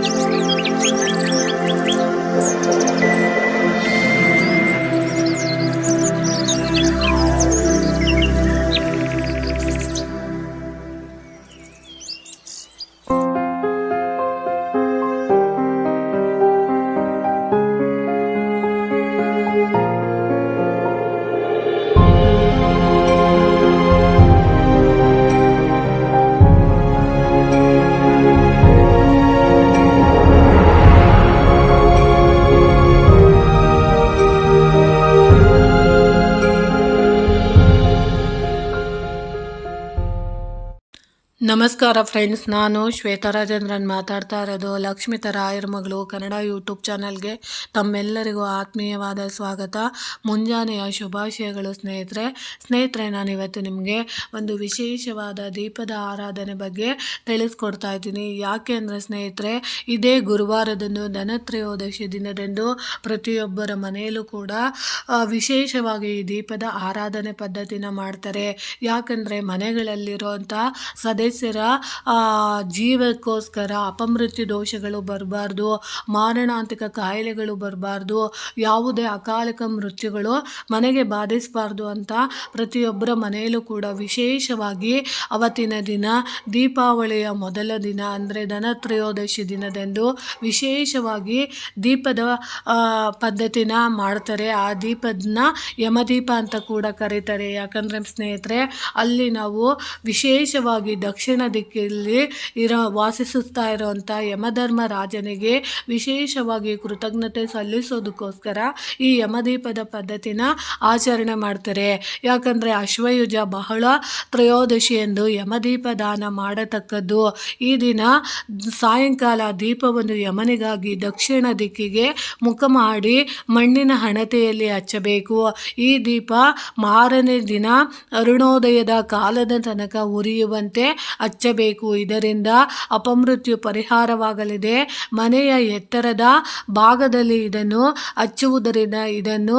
Música ನಮಸ್ಕಾರ ಫ್ರೆಂಡ್ಸ್ ನಾನು ಶ್ವೇತಾ ರಾಜೇಂದ್ರನ್ ಮಾತಾಡ್ತಾ ಇರೋದು. ಲಕ್ಷ್ಮಿ ರಾಯರ ಮಗಳು ಕನ್ನಡ ಯೂಟ್ಯೂಬ್ ಚಾನಲ್ಗೆ ತಮ್ಮೆಲ್ಲರಿಗೂ ಆತ್ಮೀಯವಾದ ಸ್ವಾಗತ. ಮುಂಜಾನೆಯ ಶುಭಾಶಯಗಳು ಸ್ನೇಹಿತರೆ. ಸ್ನೇಹಿತರೆ ನಾನು ಇವತ್ತು ನಿಮಗೆ ಒಂದು ವಿಶೇಷವಾದ ದೀಪದ ಆರಾಧನೆ ಬಗ್ಗೆ ತಿಳಿಸ್ಕೊಡ್ತಾ ಇದ್ದೀನಿ. ಯಾಕೆ ಅಂದರೆ ಸ್ನೇಹಿತರೆ, ಇದೇ ಗುರುವಾರದಂದು ಧನತ್ರಯೋದಶಿ ದಿನದಂದು ಪ್ರತಿಯೊಬ್ಬರ ಮನೆಯಲ್ಲೂ ಕೂಡ ವಿಶೇಷವಾಗಿ ಈ ದೀಪದ ಆರಾಧನೆ ಪದ್ಧತಿನ ಮಾಡ್ತಾರೆ. ಯಾಕಂದರೆ ಮನೆಗಳಲ್ಲಿರುವಂಥ ಸದಸ್ಯರ ಜೀವಕ್ಕೋಸ್ಕರ ಅಪಮೃತ್ಯು ದೋಷಗಳು ಬರಬಾರ್ದು, ಮಾರಣಾಂತಿಕ ಕಾಯಿಲೆಗಳು ಬರಬಾರ್ದು, ಯಾವುದೇ ಅಕಾಲಿಕ ಮೃತ್ಯುಗಳು ಮನೆಗೆ ಬಾಧಿಸಬಾರ್ದು ಅಂತ ಪ್ರತಿಯೊಬ್ಬರ ಮನೆಯಲ್ಲೂ ಕೂಡ ವಿಶೇಷವಾಗಿ ಅವತ್ತಿನ ದಿನ, ದೀಪಾವಳಿಯ ಮೊದಲ ದಿನ ಅಂದರೆ ಧನತ್ರಯೋದಶಿ ದಿನದಂದು ವಿಶೇಷವಾಗಿ ದೀಪದ ಪದ್ಧತಿನ ಮಾಡ್ತಾರೆ. ಆ ದೀಪದನ್ನ ಯಮದೀಪ ಅಂತ ಕೂಡ ಕರೀತಾರೆ. ಯಾಕಂದರೆ ಸ್ನೇಹಿತರೆ, ಅಲ್ಲಿ ನಾವು ವಿಶೇಷವಾಗಿ ದಕ್ಷಿಣ ದಿಕ್ಕಲ್ಲಿ ಇರೋ, ವಾಸಿಸುತ್ತಾ ಇರೋವಂಥ ಯಮಧರ್ಮ ರಾಜನಿಗೆ ವಿಶೇಷವಾಗಿ ಕೃತಜ್ಞತೆ ಸಲ್ಲಿಸೋದಕ್ಕೋಸ್ಕರ ಈ ಯಮದೀಪದ ಪದ್ಧತಿನ ಆಚರಣೆ ಮಾಡ್ತಾರೆ. ಯಾಕಂದರೆ ಅಶ್ವಯುಜ ಬಹಳ ತ್ರಯೋದಶಿ ಎಂದು ಯಮದೀಪ ದಾನ ಮಾಡತಕ್ಕದ್ದು. ಈ ದಿನ ಸಾಯಂಕಾಲ ದೀಪವನ್ನು ಯಮನಿಗಾಗಿ ದಕ್ಷಿಣ ದಿಕ್ಕಿಗೆ ಮುಖ ಮಾಡಿ ಮಣ್ಣಿನ ಹಣತೆಯಲ್ಲಿ ಹಚ್ಚಬೇಕು. ಈ ದೀಪ ಮಾರನೇ ದಿನ ಅರುಣೋದಯದ ಕಾಲದ ತನಕ ಉರಿಯುವಂತೆ ಹಚ್ಚಬೇಕು. ಇದರಿಂದ ಅಪಮೃತ್ಯು ಪರಿಹಾರವಾಗಲಿದೆ. ಮನೆಯ ಎತ್ತರದ ಭಾಗದಲ್ಲಿ ಇದನ್ನು ಹಚ್ಚುವುದರಿಂದ ಇದನ್ನು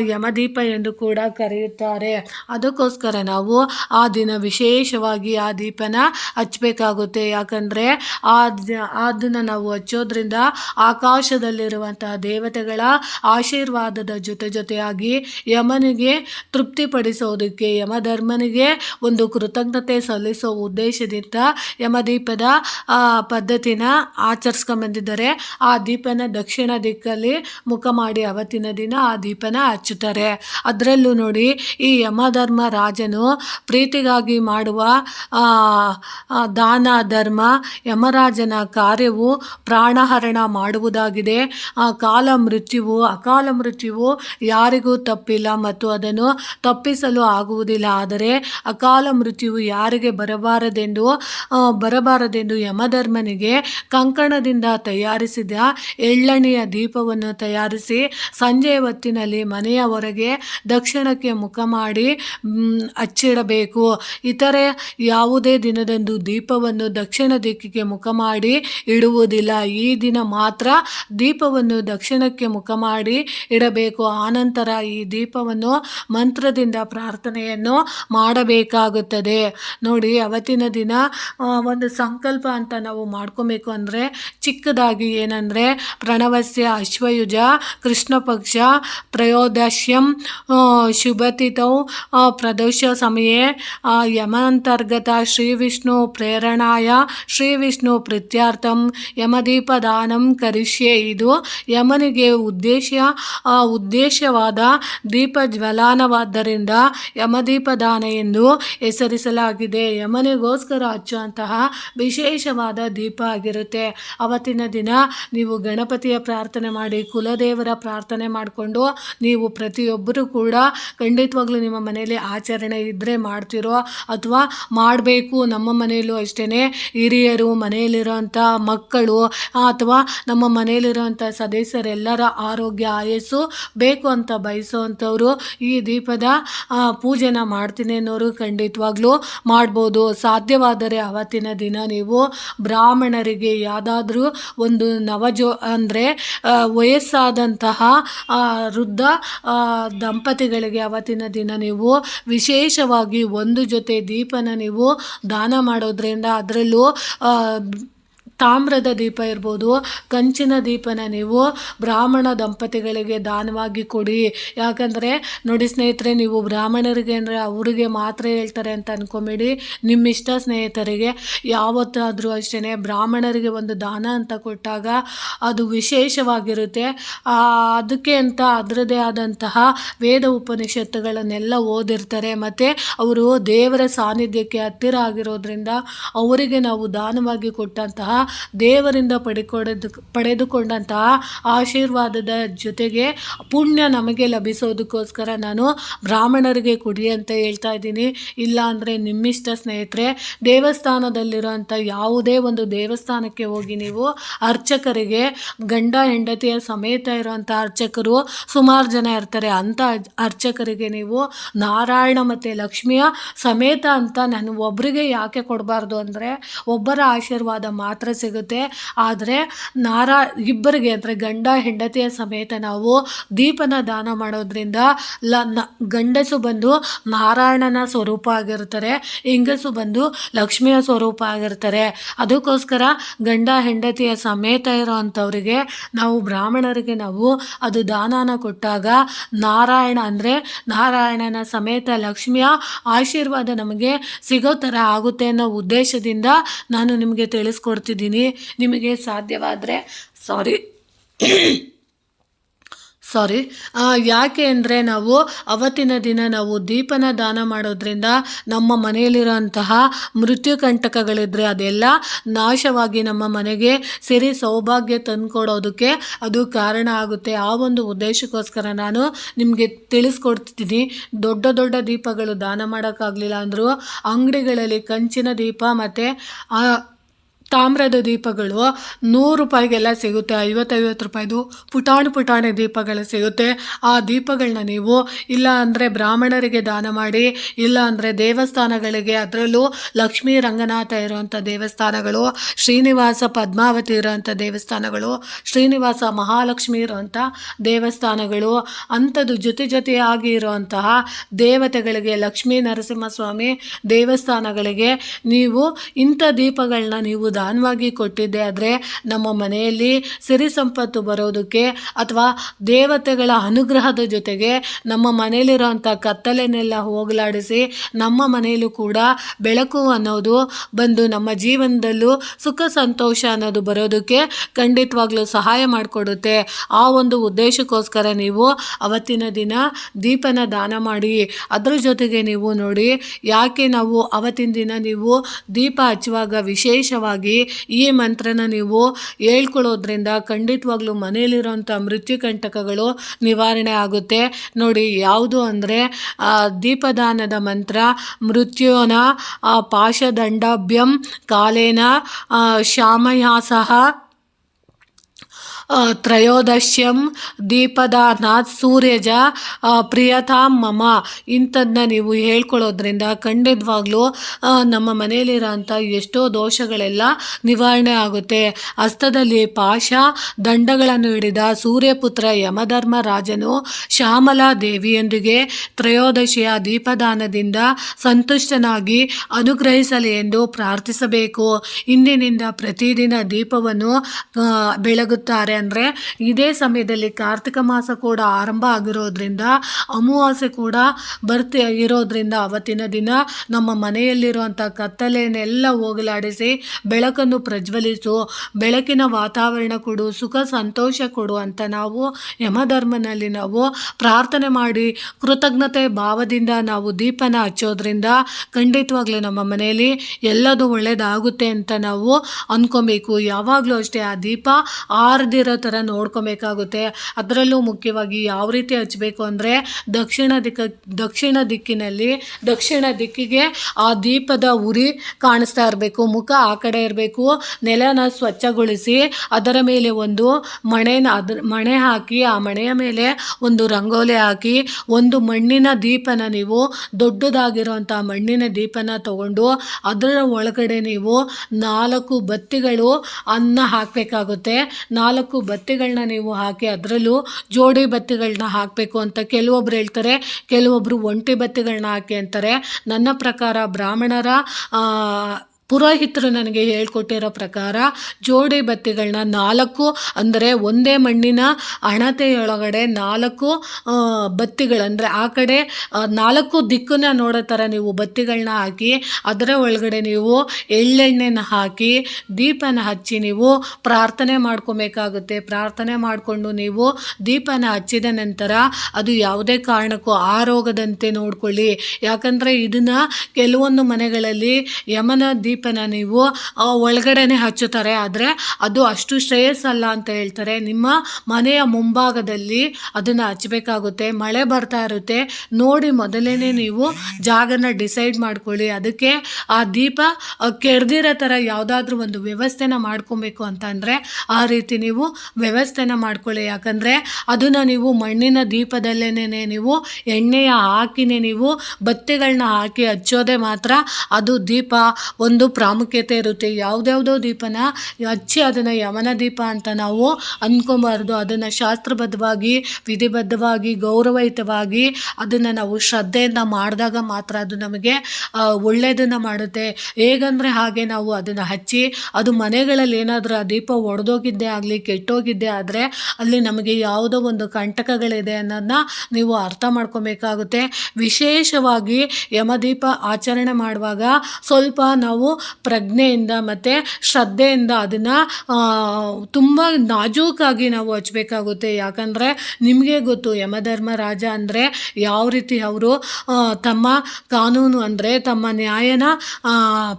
ಯಮದೀಪ ಎಂದು ಕೂಡ ಕರೆಯುತ್ತಾರೆ. ಅದಕ್ಕೋಸ್ಕರ ನಾವು ಆ ದಿನ ವಿಶೇಷವಾಗಿ ಆ ದೀಪನ ಹಚ್ಚಬೇಕಾಗುತ್ತೆ. ಯಾಕಂದರೆ ಆ ದಿನ ನಾವು ಹಚ್ಚೋದ್ರಿಂದ ಆಕಾಶದಲ್ಲಿರುವಂತಹ ದೇವತೆಗಳ ಆಶೀರ್ವಾದದ ಜೊತೆ ಜೊತೆಯಾಗಿ ಯಮನಿಗೆ ತೃಪ್ತಿಪಡಿಸೋದಕ್ಕೆ, ಯಮಧರ್ಮನಿಗೆ ಒಂದು ಕೃತಜ್ಞತೆ ಸಲ್ಲಿಸೋ ಉದ್ದೇಶದಿಂದ ಯಮದೀಪದ ಆ, ಪದ್ಧತಿನ ಆಚರಿಸ್ಕೊಂಬಂದಿದ್ದಾರೆ. ಆ ದೀಪನ ದಕ್ಷಿಣ ದಿಕ್ಕಲ್ಲಿ ಮುಖ ಮಾಡಿ ಅವತ್ತಿನ ದಿನ ಆ ದೀಪನ ಹಚ್ಚುತ್ತಾರೆ. ಅದರಲ್ಲೂ ನೋಡಿ ಈ ಯಮಧರ್ಮ ರಾಜನು ಪ್ರೀತಿಗಾಗಿ ಮಾಡುವ ದಾನ ಧರ್ಮ ಯಮರಾಜನ ಕಾರ್ಯವು ಪ್ರಾಣಹರಣ ಮಾಡುವುದಾಗಿದೆ. ಕಾಲ ಮೃತ್ಯುವು ಅಕಾಲ ಮೃತ್ಯುವು ಯಾರಿಗೂ ತಪ್ಪಿಲ್ಲ ಮತ್ತು ಅದನ್ನು ತಪ್ಪಿಸಲು ಆಗುವುದಿಲ್ಲ. ಆದರೆ ಅಕಾಲ ಮೃತ್ಯುವು ಯಾರಿಗೆ ಬರಬಾರದೆಂದು ಬರಬಾರದೆಂದು ಯಮಧರ್ಮನಿಗೆ ಕಂಕಣದಿಂದ ತಯಾರಿಸಿದ ಎಳ್ಳಣಿಯ ದೀಪವನ್ನು ತಯಾರಿಸಿ ಸಂಜೆಯ ಹೊತ್ತಿನಲ್ಲಿ ಮನೆಯ ಹೊರಗೆ ದಕ್ಷಿಣಕ್ಕೆ ಮುಖ ಮಾಡಿ ಹಚ್ಚಿಡಬೇಕು. ಇತರೆ ಯಾವುದೇ ದಿನದಂದು ದೀಪವನ್ನು ದಕ್ಷಿಣ ದಿಕ್ಕಿಗೆ ಮುಖ ಮಾಡಿ ಇಡುವುದಿಲ್ಲ. ಈ ದಿನ ಮಾತ್ರ ದೀಪವನ್ನು ದಕ್ಷಿಣಕ್ಕೆ ಮುಖ ಮಾಡಿ ಇಡಬೇಕು. ಆನಂತರ ಈ ದೀಪವನ್ನು ಮಂತ್ರದಿಂದ ಪ್ರಾರ್ಥನೆಯನ್ನು ಮಾಡಬೇಕಾಗುತ್ತದೆ. ನೋಡಿ, ಅವತ್ತಿನ ದಿನ ಒಂದು ಸಂಕಲ್ಪ ಅಂತ ನಾವು ಮಾಡ್ಕೋಬೇಕು ಅಂದರೆ ಚಿಕ್ಕದಾಗಿ ಏನಂದರೆ ಪ್ರಣವಸ್ಯ, ಅಶ್ವಯುಜ ಕೃಷ್ಣ ಪಕ್ಷ ತ್ರಯೋದಶ್ಯಂ ಶುಭತಿಥೌ ಪ್ರದೋಷ ಸಮಯೇ ಯಮಂತರ್ಗತ ಶ್ರೀ ವಿಷ್ಣು ಪ್ರೇರಣಾಯ, ಶ್ರೀ ವಿಷ್ಣು ಪ್ರೀತ್ಯಾರ್ಥಂ, ಯಮದೀಪದಾನಂ ಕರಿಷ್ಯೆ. ಇದು ಯಮನಿಗೆ ಉದ್ದೇಶ ಉದ್ದೇಶವಾದ ದೀಪ ಜ್ವಲಾನವಾದ್ದರಿಂದ ಯಮದೀಪದಾನ ಎಂದು ಹೆಸರಿಸಲಾಗಿದೆ. ಯಮನಿಗೋಸ್ಕರ ಹಚ್ಚುವಂತಹ ವಿಶೇಷವಾದ ದೀಪ ಆಗಿರುತ್ತೆ. ಅವತ್ತಿನ ದಿನ ನೀವು ಗಣಪತಿಯ ಪ್ರಾರ್ಥನೆ ಮಾಡಿ, ಕುಲದೇವರ ಪ್ರಾರ್ಥನೆ ಮಾಡಿಕೊಂಡು ನೀವು ಪ್ರತಿಯೊಬ್ಬರೂ ಕೂಡ ಖಂಡಿತವಾಗ್ಲೂ ನಿಮ್ಮ ಮನೆಯಲ್ಲಿ ಆಚರಣೆ ಇದ್ದರೆ ಮಾಡ್ತಿರೋ ಅಥವಾ ಮಾಡಬೇಕು. ನಮ್ಮ ಮನೆಯಲ್ಲೂ ಅಷ್ಟೇ ಹಿರಿಯರು ಮನೆಯಲ್ಲಿರೋಂಥ ಮಕ್ಕಳು ಅಥವಾ ನಮ್ಮ ಮನೆಯಲ್ಲಿರುವಂಥ ಸದಸ್ಯರೆಲ್ಲರ ಆರೋಗ್ಯ, ಆಯಸ್ಸು ಬೇಕು ಅಂತ ಬಯಸೋವಂಥವ್ರು ಈ ದೀಪದ ಪೂಜೆನ ಮಾಡ್ತೀನಿ ಅನ್ನೋರು ಖಂಡಿತವಾಗ್ಲೂ ಮಾಡ್ಬೋದು. ಸಾಧ್ಯವಾದರೆ ಅವತ್ತಿನ ದಿನ ನೀವು ಬ್ರಾಹ್ಮಣರಿಗೆ ಯಾವುದಾದ್ರೂ ಒಂದು ನವಜೋ ಅಂದರೆ ವಯಸ್ಸಾದಂತಹ ವೃದ್ಧ ದಂಪತಿಗಳಿಗೆ ಅವತ್ತಿನ ದಿನ ನೀವು ವಿಶೇಷವಾಗಿ ಒಂದು ಜೊತೆ ದೀಪನ ನೀವು ದಾನ ಮಾಡೋದ್ರಿಂದ ಅದರಲ್ಲೂ ತಾಮ್ರದ ದೀಪ ಇರ್ಬೋದು, ಕಂಚಿನ ದೀಪನ ನೀವು ಬ್ರಾಹ್ಮಣ ದಂಪತಿಗಳಿಗೆ ದಾನವಾಗಿ ಕೊಡಿ. ಯಾಕಂದರೆ, ನೋಡಿ ಸ್ನೇಹಿತರೆ, ನೀವು ಬ್ರಾಹ್ಮಣರಿಗೆ ಅಂದರೆ ಅವರಿಗೆ ಮಾತ್ರ ಹೇಳ್ತಾರೆ ಅಂತ ಅನ್ಕೊಂಬೇಡಿ. ನಿಮ್ಮಿಷ್ಟ ಸ್ನೇಹಿತರಿಗೆ ಯಾವತ್ತಾದರೂ ಅಷ್ಟೇ ಬ್ರಾಹ್ಮಣರಿಗೆ ಒಂದು ದಾನ ಅಂತ ಕೊಟ್ಟಾಗ ಅದು ವಿಶೇಷವಾಗಿರುತ್ತೆ. ಅದಕ್ಕೆ ಅಂತ ಅದರದೇ ಆದಂತಹ ವೇದ ಉಪನಿಷತ್ತುಗಳನ್ನೆಲ್ಲ ಓದಿರ್ತಾರೆ. ಮತ್ತು ಅವರು ದೇವರ ಸಾನ್ನಿಧ್ಯಕ್ಕೆ ಹತ್ತಿರ ಆಗಿರೋದ್ರಿಂದ ಅವರಿಗೆ ನಾವು ದಾನವಾಗಿ ಕೊಟ್ಟಂತಹ ದೇವರಿಂದ ಪಡೆಕೊಡೋದು, ಪಡೆದುಕೊಂಡಂತಹ ಆಶೀರ್ವಾದದ ಜೊತೆಗೆ ಪುಣ್ಯ ನಮಗೆ ಲಭಿಸೋದಕ್ಕೋಸ್ಕರ ನಾನು ಬ್ರಾಹ್ಮಣರಿಗೆ ಕೊಡಿ ಅಂತ ಹೇಳ್ತಾ ಇದ್ದೀನಿ. ಇಲ್ಲ ಅಂದರೆ ನಿಮ್ಮಿಷ್ಟ ಸ್ನೇಹಿತರೆ, ದೇವಸ್ಥಾನದಲ್ಲಿರುವಂಥ ಯಾವುದೇ ಒಂದು ದೇವಸ್ಥಾನಕ್ಕೆ ಹೋಗಿ ನೀವು ಅರ್ಚಕರಿಗೆ, ಗಂಡ ಹೆಂಡತಿಯ ಸಮೇತ ಇರುವಂಥ ಅರ್ಚಕರು, ಸುಮಾರು ಜನ ಇರ್ತಾರೆ, ಅಂಥ ಅರ್ಚಕರಿಗೆ ನೀವು ನಾರಾಯಣ ಮತ್ತು ಲಕ್ಷ್ಮಿಯ ಸಮೇತ ಅಂತ ನಾನು ಒಬ್ಬರಿಗೆ ಯಾಕೆ ಕೊಡಬಾರ್ದು ಅಂದರೆ, ಒಬ್ಬರ ಆಶೀರ್ವಾದ ಮಾತ್ರ ಸಿಗುತ್ತೆ. ಆದರೆ ನಾರಾ ಇಬ್ಬರಿಗೆ ಅಂದರೆ ಗಂಡ ಹೆಂಡತಿಯ ಸಮೇತ ನಾವು ದೀಪನ ದಾನ ಮಾಡೋದ್ರಿಂದ ಲ ನ ಗಂಡಸು ಬಂದು ನಾರಾಯಣನ ಸ್ವರೂಪ ಆಗಿರ್ತಾರೆ, ಹೆಂಗಸು ಬಂದು ಲಕ್ಷ್ಮಿಯ ಸ್ವರೂಪ ಆಗಿರ್ತಾರೆ. ಅದಕ್ಕೋಸ್ಕರ ಗಂಡ ಹೆಂಡತಿಯ ಸಮೇತ ಇರೋವಂಥವ್ರಿಗೆ ನಾವು ಬ್ರಾಹ್ಮಣರಿಗೆ ನಾವು ಅದು ದಾನನ ಕೊಟ್ಟಾಗ ನಾರಾಯಣ ಅಂದರೆ ನಾರಾಯಣನ ಸಮೇತ ಲಕ್ಷ್ಮಿಯ ಆಶೀರ್ವಾದ ನಮಗೆ ಸಿಗೋ ಥರ ಆಗುತ್ತೆ ಅನ್ನೋ ಉದ್ದೇಶದಿಂದ ನಾನು ನಿಮಗೆ ತಿಳಿಸ್ಕೊಡ್ತಿದ್ದೀನಿ. ನಿಮಗೆ ಸಾಧ್ಯವಾದರೆ ಸಾರಿ ಸಾರಿ ಯಾಕೆ ಅಂದರೆ ನಾವು ಅವತ್ತಿನ ದಿನ ನಾವು ದೀಪನ ದಾನ ಮಾಡೋದ್ರಿಂದ ನಮ್ಮ ಮನೆಯಲ್ಲಿರೋಂತಹ ಮೃತ್ಯು ಕಂಟಕಗಳಿದ್ದರೆ ಅದೆಲ್ಲ ನಾಶವಾಗಿ ನಮ್ಮ ಮನೆಗೆ ಸಿರಿ ಸೌಭಾಗ್ಯ ತಂದುಕೊಡೋದಕ್ಕೆ ಅದು ಕಾರಣ ಆಗುತ್ತೆ. ಆ ಒಂದು ಉದ್ದೇಶಕ್ಕೋಸ್ಕರ ನಾನು ನಿಮಗೆ ತಿಳಿಸ್ಕೊಡ್ತಿದ್ದೀನಿ. ದೊಡ್ಡ ದೊಡ್ಡ ದೀಪಗಳು ದಾನ ಮಾಡೋಕ್ಕಾಗಲಿಲ್ಲ ಅಂದರೂ ಅಂಗಡಿಗಳಲ್ಲಿ ಕಂಚಿನ ದೀಪ ಮತ್ತು ತಾಮ್ರದ ದೀಪಗಳು ನೂರು ರೂಪಾಯಿಗೆಲ್ಲ ಸಿಗುತ್ತೆ, ಐವತ್ತೈವತ್ತು ರೂಪಾಯಿದು ಪುಟಾಣಿ ಪುಟಾಣಿ ದೀಪಗಳು ಸಿಗುತ್ತೆ. ಆ ದೀಪಗಳನ್ನ ನೀವು ಇಲ್ಲ ಅಂದರೆ ಬ್ರಾಹ್ಮಣರಿಗೆ ದಾನ ಮಾಡಿ, ಇಲ್ಲ ಅಂದರೆ ದೇವಸ್ಥಾನಗಳಿಗೆ, ಅದರಲ್ಲೂ ಲಕ್ಷ್ಮೀ ರಂಗನಾಥ ಇರುವಂಥ ದೇವಸ್ಥಾನಗಳು, ಶ್ರೀನಿವಾಸ ಪದ್ಮಾವತಿ ಇರೋವಂಥ ದೇವಸ್ಥಾನಗಳು, ಶ್ರೀನಿವಾಸ ಮಹಾಲಕ್ಷ್ಮಿ ಇರುವಂಥ ದೇವಸ್ಥಾನಗಳು, ಅಂಥದ್ದು ಜೊತೆ ಜೊತೆಯಾಗಿ ಇರುವಂತಹ ದೇವತೆಗಳಿಗೆ, ಲಕ್ಷ್ಮೀ ನರಸಿಂಹಸ್ವಾಮಿ ದೇವಸ್ಥಾನಗಳಿಗೆ ನೀವು ಇಂಥ ದೀಪಗಳನ್ನ ನೀವು ದಾನವಾಗಿ ಕೊಟ್ಟಿದ್ದೆ. ಆದರೆ ನಮ್ಮ ಮನೆಯಲ್ಲಿ ಸಿರಿ ಸಂಪತ್ತು ಬರೋದಕ್ಕೆ ಅಥವಾ ದೇವತೆಗಳ ಅನುಗ್ರಹದ ಜೊತೆಗೆ ನಮ್ಮ ಮನೆಯಲ್ಲಿರೋಂಥ ಕತ್ತಲೆನೆಲ್ಲ ಹೋಗಲಾಡಿಸಿ ನಮ್ಮ ಮನೆಯಲ್ಲೂ ಕೂಡ ಬೆಳಕು ಅನ್ನೋದು ಬಂದು ನಮ್ಮ ಜೀವನದಲ್ಲೂ ಸುಖ ಸಂತೋಷ ಅನ್ನೋದು ಬರೋದಕ್ಕೆ ಖಂಡಿತವಾಗ್ಲೂ ಸಹಾಯ ಮಾಡಿಕೊಡುತ್ತೆ. ಆ ಒಂದು ಉದ್ದೇಶಕ್ಕೋಸ್ಕರ ನೀವು ಅವತ್ತಿನ ದಿನ ದೀಪನ ದಾನ ಮಾಡಿ, ಅದರ ಜೊತೆಗೆ ನೀವು ನೋಡಿ ಯಾಕೆ ನಾವು ಅವತ್ತಿನ ದಿನ ನೀವು ದೀಪ ಹಚ್ಚುವಾಗ ವಿಶೇಷವಾಗಿ ಈ ಮಂತ್ರನ ನೀವು ಹೇಳ್ಕೊಳ್ಳೋದ್ರಿಂದ ಖಂಡಿತವಾಗ್ಲೂ ಮನೆಯಲ್ಲಿರೋಂಥ ಮೃತ್ಯುಕಂಟಕಗಳು ನಿವಾರಣೆ ಆಗುತ್ತೆ. ನೋಡಿ, ಯಾವುದು ಅಂದರೆ ದೀಪದಾನದ ಮಂತ್ರ, ಮೃತ್ಯುನ ಪಾಶದಂಡಾಭ್ಯಂ, ಕಾಲೇನ ಶ್ಯಾಮಯಾಸಹ ತ್ರಯೋದಶ್ಯಂ ದೀಪದಾನಾಥ್ ಸೂರ್ಯಜ ಪ್ರಿಯತಾ ಮಮ. ಇಂಥದ್ದನ್ನ ನೀವು ಹೇಳ್ಕೊಳ್ಳೋದ್ರಿಂದ ಖಂಡಿತವಾಗ್ಲೂ ನಮ್ಮ ಮನೆಯಲ್ಲಿರೋಂಥ ಎಷ್ಟೋ ದೋಷಗಳೆಲ್ಲ ನಿವಾರಣೆ ಆಗುತ್ತೆ. ಹಸ್ತದಲ್ಲಿ ಪಾಶ, ದಂಡಗಳನ್ನು ಹಿಡಿದ ಸೂರ್ಯಪುತ್ರ ಯಮಧರ್ಮ ರಾಜನು ಶ್ಯಾಮಲಾ ದೇವಿಯೊಂದಿಗೆ ತ್ರಯೋದಶಿಯ ದೀಪದಾನದಿಂದ ಸಂತುಷ್ಟನಾಗಿ ಅನುಗ್ರಹಿಸಲಿ ಎಂದು ಪ್ರಾರ್ಥಿಸಬೇಕು. ಇಂದಿನಿಂದ ಪ್ರತಿದಿನ ದೀಪವನ್ನು ಬೆಳಗುತ್ತಾರೆ ಅಂದರೆ ಇದೇ ಸಮಯದಲ್ಲಿ ಕಾರ್ತಿಕ ಮಾಸ ಕೂಡ ಆರಂಭ ಆಗಿರೋದ್ರಿಂದ, ಅಮಾವಾಸ್ಯೆ ಕೂಡ ಬರ್ತಿ, ಇರೋದ್ರಿಂದ ಅವತ್ತಿನ ದಿನ ನಮ್ಮ ಮನೆಯಲ್ಲಿರುವಂಥ ಕತ್ತಲೆಯನ್ನೆಲ್ಲ ಹೋಗಲಾಡಿಸಿ, ಬೆಳಕನ್ನು ಪ್ರಜ್ವಲಿಸು, ಬೆಳಕಿನ ವಾತಾವರಣ ಕೊಡು, ಸುಖ, ಸಂತೋಷ ಕೊಡು ಅಂತ ನಾವು ಯಮಧರ್ಮನಲ್ಲಿ ನಾವು ಪ್ರಾರ್ಥನೆ ಮಾಡಿ, ಕೃತಜ್ಞತೆ ಭಾವದಿಂದ ನಾವು ದೀಪನ ಹಚ್ಚೋದ್ರಿಂದ ಖಂಡಿತವಾಗ್ಲೂ ನಮ್ಮ ಮನೆಯಲ್ಲಿ ಎಲ್ಲದೂ ಒಳ್ಳೆಯದಾಗುತ್ತೆ ಅಂತ ನಾವು ಅಂದ್ಕೊಬೇಕು ಯಾವಾಗಲೂ ಅಷ್ಟೇ ಆ ದೀಪ ಆರ್ದಿರೋ ಥರ ನೋಡ್ಕೋಬೇಕಾಗುತ್ತೆ. ಅದರಲ್ಲೂ ಮುಖ್ಯವಾಗಿ ಯಾವ ರೀತಿ ಹಚ್ಚಬೇಕು ಅಂದರೆ ದಕ್ಷಿಣ ದಿಕ್ಕ, ದಕ್ಷಿಣ ದಿಕ್ಕಿನಲ್ಲಿ ದಕ್ಷಿಣ ದಿಕ್ಕಿಗೆ ಆ ದೀಪದ ಉರಿ ಕಾಣಿಸ್ತಾ ಇರಬೇಕು, ಮುಖ ಆ ಕಡೆ ಇರಬೇಕು, ನೆಲನ ಸ್ವಚ್ಛಗೊಳಿಸಿ ಅದರ ಮೇಲೆ ಒಂದು ಮಣೆನ ಅದ್ರ ಮಣೆ ಹಾಕಿ, ಆ ಮಣೆಯ ಮೇಲೆ ಒಂದು ರಂಗೋಲಿ ಹಾಕಿ, ಒಂದು ಮಣ್ಣಿನ ದೀಪನ ನೀವು ದೊಡ್ಡದಾಗಿರುವಂಥ ಮಣ್ಣಿನ ದೀಪನ ತಗೊಂಡು ಅದರ ಒಳಗಡೆ ನೀವು ನಾಲ್ಕು ಬತ್ತಿಗಳು ಅನ್ನ ಹಾಕಬೇಕಾಗುತ್ತೆ. ನಾಲ್ಕು ಬತ್ತಿಗಳನ್ನ ನೀವು ಹಾಕಿ ಅದರಲ್ಲೂ ಜೋಡಿ ಬತ್ತಿಗಳನ್ನ ಹಾಕಬೇಕು ಅಂತ ಕೆಲವೊಬ್ರು ಹೇಳ್ತಾರೆ, ಕೆಲವೊಬ್ರು ಒಂಟಿ ಬತ್ತಿಗಳನ್ನ ಹಾಕಿ ಅಂತಾರೆ. ನನ್ನ ಪ್ರಕಾರ ಬ್ರಾಹ್ಮಣರ ಪುರೋಹಿತರು ನನಗೆ ಹೇಳ್ಕೊಟ್ಟಿರೋ ಪ್ರಕಾರ ಜೋಡಿ ಬತ್ತಿಗಳನ್ನ ನಾಲ್ಕು, ಅಂದರೆ ಒಂದೇ ಮಣ್ಣಿನ ಹಣತೆಯೊಳಗಡೆ ನಾಲ್ಕು ಬತ್ತಿಗಳಂದರೆ ಆ ಕಡೆ ನಾಲ್ಕು ದಿಕ್ಕನ್ನ ನೋಡೋ ಥರ ನೀವು ಬತ್ತಿಗಳನ್ನ ಹಾಕಿ, ಅದರ ಒಳಗಡೆ ನೀವು ಎಳ್ಳೆಣ್ಣೆನ ಹಾಕಿ, ದೀಪನ ಹಚ್ಚಿ ನೀವು ಪ್ರಾರ್ಥನೆ ಮಾಡ್ಕೊಬೇಕಾಗುತ್ತೆ. ಪ್ರಾರ್ಥನೆ ಮಾಡಿಕೊಂಡು ನೀವು ದೀಪನ ಹಚ್ಚಿದ ನಂತರ ಅದು ಯಾವುದೇ ಕಾರಣಕ್ಕೂ ಆರೋಗದಂತೆ ನೋಡ್ಕೊಳ್ಳಿ. ಯಾಕಂದರೆ ಇದನ್ನು ಕೆಲವೊಂದು ಮನೆಗಳಲ್ಲಿ ಯಮನ ದೀಪನ ನೀವು ಒಳಗಡೆನೆ ಹಚ್ಚುತ್ತಾರೆ. ಆದರೆ ಅದು ಅಷ್ಟು ಶ್ರೇಯಸ್ ಅಲ್ಲ ಅಂತ ಹೇಳ್ತಾರೆ. ನಿಮ್ಮ ಮನೆಯ ಮುಂಭಾಗದಲ್ಲಿ ಅದನ್ನು ಹಚ್ಚಬೇಕಾಗುತ್ತೆ. ಮಳೆ ಬರ್ತಾ ಇರುತ್ತೆ. ನೋಡಿ ಮೊದಲೇ ನೀವು ಜಾಗನ ಡಿಸೈಡ್ ಮಾಡ್ಕೊಳ್ಳಿ. ಅದಕ್ಕೆ ಆ ದೀಪ ಕೆಡ್ದಿರೋ ಥರ ಯಾವುದಾದ್ರೂ ಒಂದು ವ್ಯವಸ್ಥೆನ ಮಾಡ್ಕೊಬೇಕು ಅಂತಂದರೆ ಆ ರೀತಿ ನೀವು ವ್ಯವಸ್ಥೆನ ಮಾಡ್ಕೊಳ್ಳಿ. ಯಾಕಂದರೆ ಅದನ್ನು ನೀವು ಮಣ್ಣಿನ ದೀಪದಲ್ಲೇ ನೀವು ಎಣ್ಣೆಯ ಹಾಕಿನೇ ನೀವು ಬತ್ತಿಗಳನ್ನ ಹಾಕಿ ಹಚ್ಚೋದೇ ಮಾತ್ರ ಅದು ದೀಪ. ಒಂದು ಪ್ರಾಮುಖ್ಯತೆ ಇರುತ್ತೆ. ಯಾವುದ್ಯಾವುದೋ ದೀಪನ ಹಚ್ಚಿ ಅದನ್ನು ಯಮನ ದೀಪ ಅಂತ ನಾವು ಅಂದ್ಕೊಬಾರ್ದು ಅದನ್ನು ಶಾಸ್ತ್ರಬದ್ಧವಾಗಿ, ವಿಧಿಬದ್ಧವಾಗಿ, ಗೌರವಯುತವಾಗಿ ಅದನ್ನು ನಾವು ಶ್ರದ್ಧೆಯಿಂದ ಮಾಡಿದಾಗ ಮಾತ್ರ ಅದು ನಮಗೆ ಒಳ್ಳೆಯದನ್ನು ಮಾಡುತ್ತೆ. ಹೇಗಂದರೆ ಹಾಗೆ ನಾವು ಅದನ್ನು ಹಚ್ಚಿ, ಅದು ಮನೆಗಳಲ್ಲಿ ಏನಾದರೂ ಆ ದೀಪ ಒಡೆದೋಗಿದ್ದೇ ಆಗಲಿ, ಕೆಟ್ಟೋಗಿದ್ದೆ ಆದರೆ ಅಲ್ಲಿ ನಮಗೆ ಯಾವುದೋ ಒಂದು ಕಂಟಕಗಳಿದೆ ಅನ್ನೋದನ್ನ ನೀವು ಅರ್ಥ ಮಾಡ್ಕೊಬೇಕಾಗುತ್ತೆ. ವಿಶೇಷವಾಗಿ ಯಮದೀಪ ಆಚರಣೆ ಮಾಡುವಾಗ ಸ್ವಲ್ಪ ನಾವು ಪ್ರಜ್ಞೆಯಿಂದ ಮತ್ತು ಶ್ರದ್ಧೆಯಿಂದ ಅದನ್ನು ತುಂಬ ನಾಜೂಕಾಗಿ ನಾವು ಹಚ್ಚಬೇಕಾಗುತ್ತೆ ಯಾಕಂದರೆ ನಿಮಗೆ ಗೊತ್ತು, ಯಮಧರ್ಮ ರಾಜ ಅಂದರೆ ಯಾವ ರೀತಿ ಅವರು ತಮ್ಮ ಕಾನೂನು ಅಂದರೆ ತಮ್ಮ ನ್ಯಾಯನ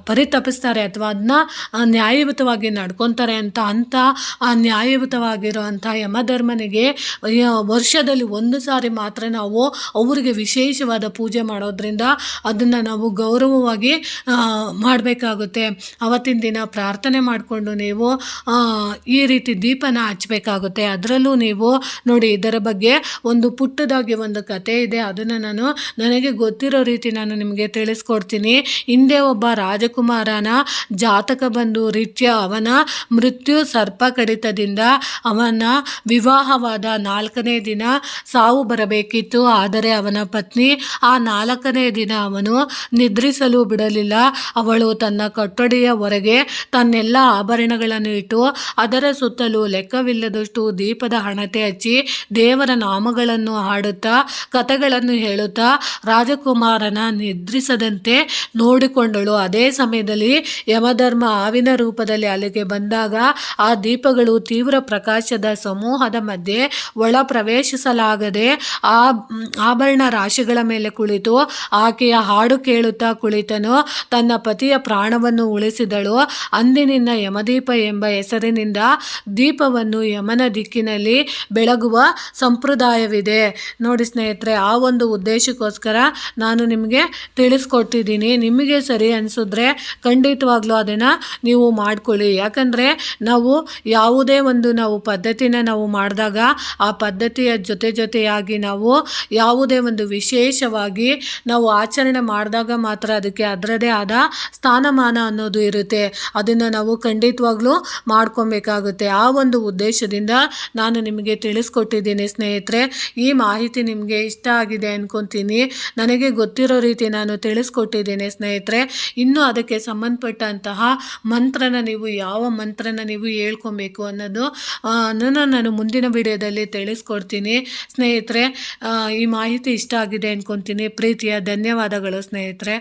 ಪರಿತಪಿಸ್ತಾರೆ ಅಥವಾ ಅದನ್ನ ನ್ಯಾಯಯುತವಾಗಿ ನಡ್ಕೊತಾರೆ ಅಂತ ಅಂಥ ಆ ನ್ಯಾಯಯುತವಾಗಿರುವಂಥ ಯಮಧರ್ಮನಿಗೆ ವರ್ಷದಲ್ಲಿ ಒಂದು ಸಾರಿ ಮಾತ್ರ ನಾವು ಅವರಿಗೆ ವಿಶೇಷವಾದ ಪೂಜೆ ಮಾಡೋದ್ರಿಂದ ಅದನ್ನು ನಾವು ಗೌರವವಾಗಿ ಮಾಡಬೇಕಾಗುತ್ತೆ ಅವತ್ತಿನ ದಿನ ಪ್ರಾರ್ಥನೆ ಮಾಡಿಕೊಂಡು ನೀವು ಈ ರೀತಿ ದೀಪನ ಹಚ್ಚಬೇಕಾಗುತ್ತೆ ಅದರಲ್ಲೂ ನೀವು ನೋಡಿ, ಇದರ ಬಗ್ಗೆ ಒಂದು ಪುಟ್ಟದಾಗಿ ಒಂದು ಕತೆ ಇದೆ. ಅದನ್ನು ನಾನು ನನಗೆ ಗೊತ್ತಿರೋ ರೀತಿ ನಾನು ನಿಮಗೆ ತಿಳಿಸ್ಕೊಡ್ತೀನಿ. ಹಿಂದೆ ಒಬ್ಬ ರಾಜಕುಮಾರನ ಜಾತಕ ಬಂದು ರೀತಿಯ ಅವನ ಮೃತ್ಯು ಸರ್ಪ ಕಡಿತದಿಂದ ಅವನ ವಿವಾಹವಾದ ನಾಲ್ಕನೇ ದಿನ ಸಾವು ಬರಬೇಕಿತ್ತು. ಆದರೆ ಅವನ ಪತ್ನಿ ಆ ನಾಲ್ಕನೇ ದಿನ ಅವನು ನಿದ್ರಿಸಲು ಬಿಡಲಿಲ್ಲ. ಅವಳು ತನ್ನ ಕೊಠಡಿಯ ಹೊರಗೆ ತನ್ನೆಲ್ಲ ಆಭರಣಗಳನ್ನು ಇಟ್ಟು ಅದರ ಸುತ್ತಲೂ ಲೆಕ್ಕವಿಲ್ಲದಷ್ಟು ದೀಪದ ಹಣತೆ ಹಚ್ಚಿ ದೇವರ ನಾಮಗಳನ್ನು ಹಾಡುತ್ತಾ, ಕಥೆಗಳನ್ನು ಹೇಳುತ್ತಾ ರಾಜಕುಮಾರನ ನಿದ್ರಿಸದಂತೆ ನೋಡಿಕೊಂಡಳು. ಅದೇ ಸಮಯದಲ್ಲಿ ಯಮಧರ್ಮ ಆವಿನ ರೂಪದಲ್ಲಿ ಅಲ್ಲಿಗೆ ಬಂದಾಗ ಆ ದೀಪಗಳು ತೀವ್ರ ಪ್ರಕಾಶದ ಸಮೂಹದ ಮಧ್ಯೆ ಒಳ ಪ್ರವೇಶಿಸಲಾಗದೆ ಆ ಆಭರಣ ರಾಶಿಗಳ ಮೇಲೆ ಕುಳಿತು ಆಕೆಯ ಹಾಡು ಕೇಳುತ್ತಾ ಕುಳಿತನು. ತನ್ನ ಪತಿಯ ಪ್ರಾಣವನ್ನು ಉಳಿಸಿದಳು. ಅಂದಿನಿಂದ ಯಮದೀಪ ಎಂಬ ಹೆಸರಿನಿಂದ ದೀಪವನ್ನು ಯಮನ ದಿಕ್ಕಿನಲ್ಲಿ ಬೆಳಗುವ ಸಂಪ್ರದಾಯವಿದೆ. ನೋಡಿ ಸ್ನೇಹಿತರೆ, ಆ ಒಂದು ಉದ್ದೇಶಕ್ಕೋಸ್ಕರ ನಾನು ನಿಮಗೆ ತಿಳಿಸ್ಕೊಟ್ಟಿದ್ದೀನಿ. ನಿಮಗೆ ಸರಿ ಅನಿಸಿದ್ರೆ ಖಂಡಿತವಾಗ್ಲೂ ಅದನ್ನು ನೀವು ಮಾಡಿಕೊಳ್ಳಿ. ಯಾಕಂದರೆ ನಾವು ಯಾವುದೇ ಒಂದು ನಾವು ಪದ್ಧತಿನ ನಾವು ಮಾಡಿದಾಗ ಆ ಪದ್ಧತಿಯ ಜೊತೆ ಜೊತೆಯಾಗಿ ನಾವು ಯಾವುದೇ ಒಂದು ವಿಶೇಷವಾಗಿ ನಾವು ಆಚರಣೆ ಮಾಡಿದಾಗ ಮಾತ್ರ ಅದಕ್ಕೆ ಅದರದೇ ಆದ ಸ್ಥಾನಮಾನ ಅನ್ನೋದು ಇರುತ್ತೆ. ಅದನ್ನು ನಾವು ಖಂಡಿತವಾಗ್ಲೂ ಮಾಡ್ಕೊಬೇಕಾಗುತ್ತೆ. ಆ ಒಂದು ಉದ್ದೇಶದಿಂದ ನಾನು ನಿಮಗೆ ತಿಳಿಸ್ಕೊಟ್ಟಿದ್ದೀನಿ ಸ್ನೇಹಿತರೆ. ಈ ಮಾಹಿತಿ ನಿಮಗೆ ಇಷ್ಟ ಆಗಿದೆ ಅನ್ಕೊತೀನಿ. ನನಗೆ ಗೊತ್ತಿರೋ ರೀತಿ ನಾನು ತಿಳಿಸ್ಕೊಟ್ಟಿದ್ದೀನಿ ಸ್ನೇಹಿತರೆ. ಇನ್ನೂ ಅದಕ್ಕೆ ಸಂಬಂಧಪಟ್ಟಂತಹ ಮಂತ್ರನ ನೀವು ಯಾವ ಮಂತ್ರನ ನೀವು ಹೇಳ್ಕೊಬೇಕು ಅನ್ನೋದು ಅನ್ನೋ ನಾನು ಮುಂದಿನ ವಿಡಿಯೋದಲ್ಲಿ ತಿಳಿಸ್ಕೊಡ್ತೀನಿ. ಸ್ನೇಹಿತರೆ ಈ ಮಾಹಿತಿ ಇಷ್ಟ ಆಗಿದೆ ಅನ್ಕೊತೀನಿ. ಪ್ರೀತಿಯ ಧನ್ಯವಾದಗಳು ಸ್ನೇಹಿತರೆ.